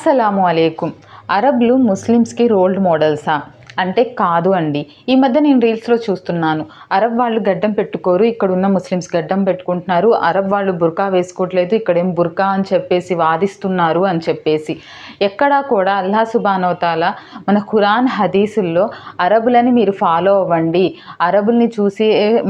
అస్సలాము అలైకుం. అరబ్లు ముస్లిమ్స్కి రోల్ మోడల్సా? అంటే కాదు అండి. ఈ మధ్య నేను రీల్స్లో చూస్తున్నాను. అరబ్ వాళ్ళు గడ్డం పెట్టుకోరు ఇక్కడ ఉన్న ముస్లిమ్స్ గడ్డం పెట్టుకుంటున్నారు. అరబ్ వాళ్ళు బుర్కా వేసుకోవట్లేదు ఇక్కడేం బుర్కా అని చెప్పేసి వాదిస్తున్నారు అని చెప్పేసి. ఎక్కడా కూడా అల్లా సుబానోతాల మన ఖురాన్ హదీసుల్లో అరబులని మీరు ఫాలో అవ్వండి. అరబుల్ని చూసి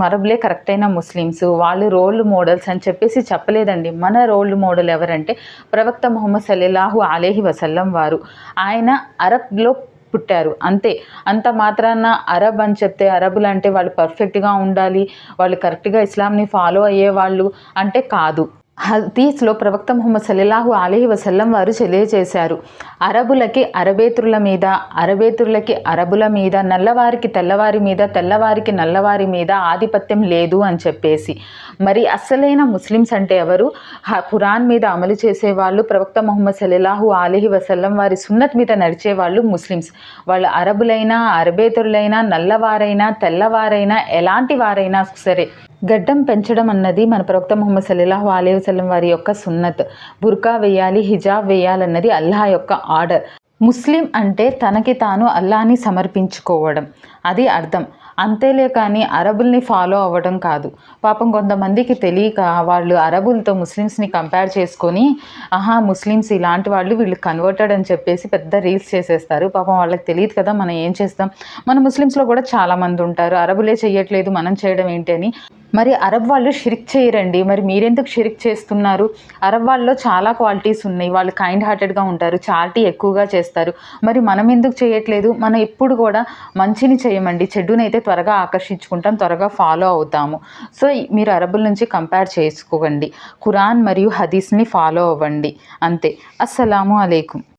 అరబులే కరెక్ట్ అయిన ముస్లిమ్స్ వాళ్ళు రోల్ మోడల్స్ అని చెప్పేసి చెప్పలేదండి. మన రోల్ మోడల్ ఎవరంటే ప్రవక్త ముహమ్మద్ సల్లల్లాహు అలేహి వసల్లం వారు. ఆయన అరబ్లో పుట్టారు. అంతే. అంత మాత్రాన అరబ్ అని చెప్తే అరబులు అంటే వాళ్ళు పర్ఫెక్ట్గా ఉండాలి. వాళ్ళు కరెక్ట్గా ఇస్లాంని ఫాలో అయ్యే వాళ్ళు అంటే కాదు. హదీస్లో ప్రవక్త ముహమ్మద్ సల్లల్లాహు అలీ వసల్లం వారు తెలియజేశారు. అరబులకి అరబేతురుల మీద అరబేతులకి అరబుల మీద నల్లవారికి తెల్లవారి మీద తెల్లవారికి నల్లవారి మీద ఆధిపత్యం లేదు అని చెప్పేసి. మరి అస్సలైన ముస్లిమ్స్ అంటే ఎవరు? హ- ఖురాన్ మీద అమలు చేసేవాళ్ళు ప్రవక్త ముహమ్మద్ సల్లల్లాహు అలీహి వసల్లం వారి సున్నత్ మీద నడిచే వాళ్ళు ముస్లిమ్స్. వాళ్ళు అరబులైనా అరబేతులైనా నల్లవారైనా తెల్లవారైనా ఎలాంటి వారైనా సరే గడ్డం పెంచడం అన్నది మన ప్రవక్త ముహమ్మద్ సల్లాహు అలీ వసలం వారి యొక్క సున్నత్. బుర్కా వేయాలి హిజాబ్ వేయాలన్నది అల్లాహ్ యొక్క ఆర్డర్. ముస్లిం అంటే తనకి తాను అల్లాని సమర్పించుకోవడం. అది అర్థం. అంతేలే కానీ అరబుల్ని ఫాలో అవ్వడం కాదు. పాపం కొంతమందికి తెలియక వాళ్ళు అరబులతో ముస్లిమ్స్ని కంపేర్ చేసుకొని ఆహా ముస్లిమ్స్ ఇలాంటి వాళ్ళు వీళ్ళు కన్వర్టెడ్ అని చెప్పేసి పెద్ద రీల్స్ చేసేస్తారు. పాపం వాళ్ళకి తెలియదు కదా మనం ఏం చేస్తాం. మన ముస్లిమ్స్లో కూడా చాలామంది ఉంటారు. అరబులే చేయట్లేదు మనం చేయడం ఏంటి అని. మరి అరబ్ వాళ్ళు షిరిక్ చేయరండి. మరి మీరెందుకు షిరిక్ చేస్తున్నారు? అరబ్ వాళ్ళలో చాలా క్వాలిటీస్ ఉన్నాయి. వాళ్ళు కైండ్ హార్టెడ్గా ఉంటారు చార్టీ ఎక్కువగా చేస్తారు. మరి మనం ఎందుకు చేయట్లేదు? మనం ఎప్పుడు కూడా మంచిని చేయమండి. చెడునైతే త్వరగా ఆకర్షించుకుంటాం త్వరగా ఫాలో అవుతాము. సో మీరు అరబుల నుంచి కంపేర్ చేసుకోకండి. ఖురాన్ మరియు హదీస్ని ఫాలో అవ్వండి. అంతే. అస్సలాము అలైకుం.